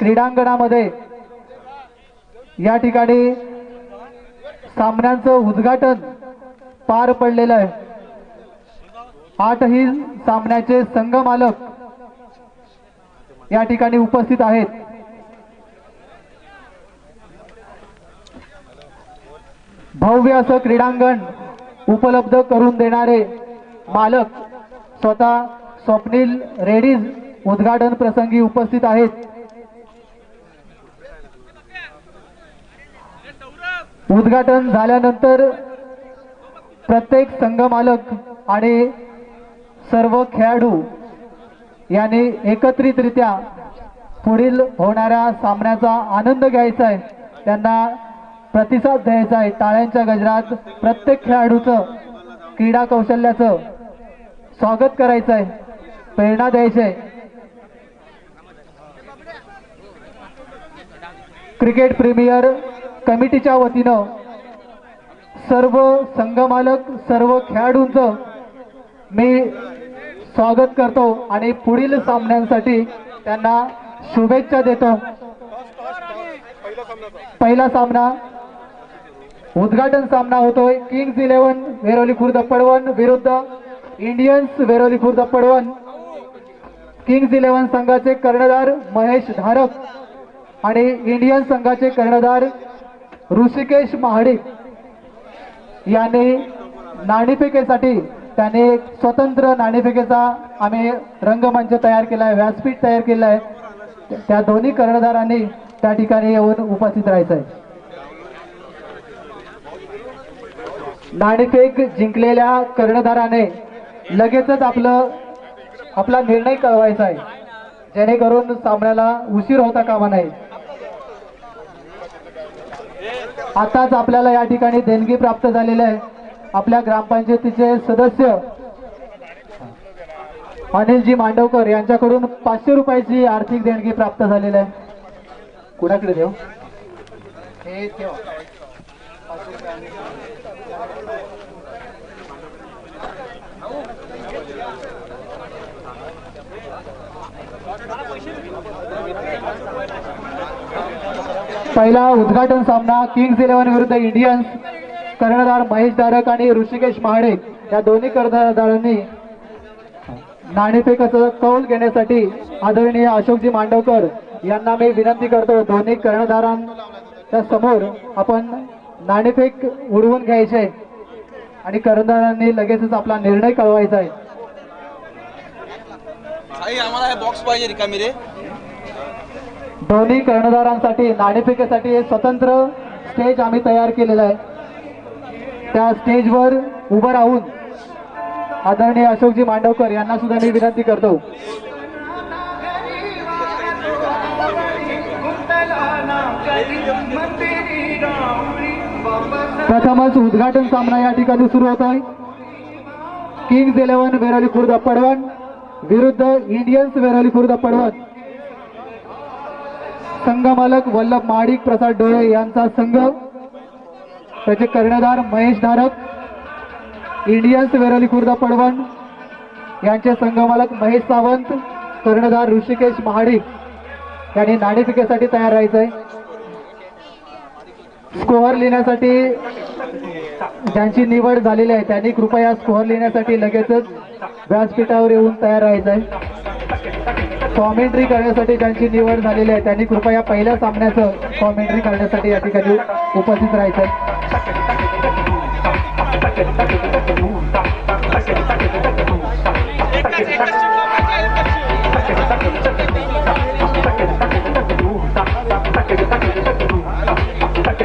क्रीडांगणामध्ये या ठिकाणी सामन्यांचं उद्घाटन पार पडलेलं आहे. आठही सामन्याचे संघ मालक या ठिकाणी उपस्थित आहेत. भव्य असं क्रीडांगण उपलब्ध करून देणारे मालक स्वतः स्वप्नील रेडीज उद्घाटन प्रसंगी उपस्थित आहेत. उद्घाटन झाल्यानंतर प्रत्येक संघ मालक आणि सर्व खेळाडू यांनी एकत्रितरित्या पुढील होणाऱ्या सामन्याचा आनंद घ्यायचा आहे. त्यांना प्रतिसाद द्यायचा आहे. टाळ्यांच्या गजरात प्रत्येक खेळाडूचं क्रीडा कौशल्याचं स्वागत करायचं आहे. प्रेरणा द्यायची आहे. क्रिकेट प्रीमियर कमिटीच्या वतीनं सर्व संघमालक सर्व खेळाडूंचं मी स्वागत करतो आणि पुढील सामन्यांसाठी त्यांना शुभेच्छा देतो. पहिला सामना उद्घाटन सामना होतोय. किंग्ज इलेव्हन वेरोली खुर्द पडवण विरुद्ध Indians Veroli Khurd Padwan. Kings eleven संघाचे कर्णधार महेश धारक आणि इंडियन संघाचे कर्णधार ऋषिकेश महाडिक याने नाणेफेकेसाठी त्याने एक स्वतंत्र नाणेफेकेचा आम्ही रंगमंच तयार केला आहे व्यासपीठ तयार केलं आहे. त्या दोन्ही कर्णधारांनी त्या ठिकाणी येऊन उपस्थित राहायचं आहे. नाणेफेक जिंकलेल्या कर्णधाराने लगेचच आपलं आपला निर्णय कळवायचा आहे. जेणेकरून सामन्याला उशीर होता कामा नाही आताच आपल्याला या ठिकाणी देणगी प्राप्त झालेली आहे. आपल्या ग्रामपंचायतीचे सदस्य अनिलजी मांडवकर यांच्याकडून पाचशे रुपयाची आर्थिक देणगी प्राप्त झालेली आहे. कुणाकडे देऊ? हे ठेवा. पाचशे रुपये आणि- पहिला उद्घाटन सामना किंग्ज इलेव्हन विरुद्ध इंडियन्स कर्णधार महेश धारक आणि ऋषिकेश महाडे या दोन्ही कर्णधारांनी नाणेफेकाचा कौल घेण्यासाठी आदरणीय अशोकजी मांडवकर यांना मी विनंती करतो दोन्ही कर्णधारांच्या समोर आपण नाणेफेक उडवून घ्यायचे आणि कर्णधारांनी लगेचच आपला निर्णय कळवायचा आहे. आम्हाला बॉक्स पाहिजे रिकामी रे. दोन्ही कर्णधारांसाठी नाणेफेकीसाठी एक स्वतंत्र स्टेज आम्ही तयार केलेला आहे. त्या स्टेजवर उभं राहून आदरणीय अशोकजी मांडवकर यांना सुद्धा मी विनंती करतो. प्रथमच उद्घाटन सामना या ठिकाणी सुरू होत आहे. Kings eleven Veroli Khurd Padwan. विरुद्ध इंडियन्स वेरोली खुर्द पडवण. संघमालक वल्लभ माडिक प्रसाद डोळे यांचा संघ त्याचे कर्णधार महेश धारक इंडियन्स वेरली खुर्द पडवण यांचे संघमालक महेश सावंत कर्णधार ऋषिकेश महाडिक यांनी नाणेफिकेसाठी तयार राहायचं आहे स्कोअर लिहिण्यासाठी ज्यांची निवड झालेली आहे त्यांनी कृपया स्कोअर लिहिण्यासाठी लगेचच व्यासपीठावर येऊन तयार राहायचं आहे कॉमेंट्री करण्यासाठी ज्यांची निवड झालेली आहे त्यांनी कृपया पहिल्या सामन्याचं कॉमेंट्री करण्यासाठी या ठिकाणी उपस्थित राहायचं. आहे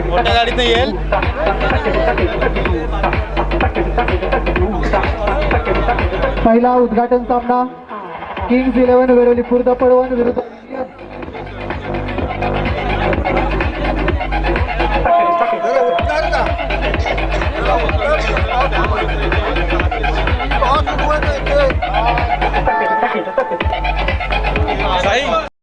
मोठ्या गाडीत नाही येईल. पहिला उद्घाटन सामना किंग्स इलेव्हन वेरोली खुर्द पडवण विरुद्ध साई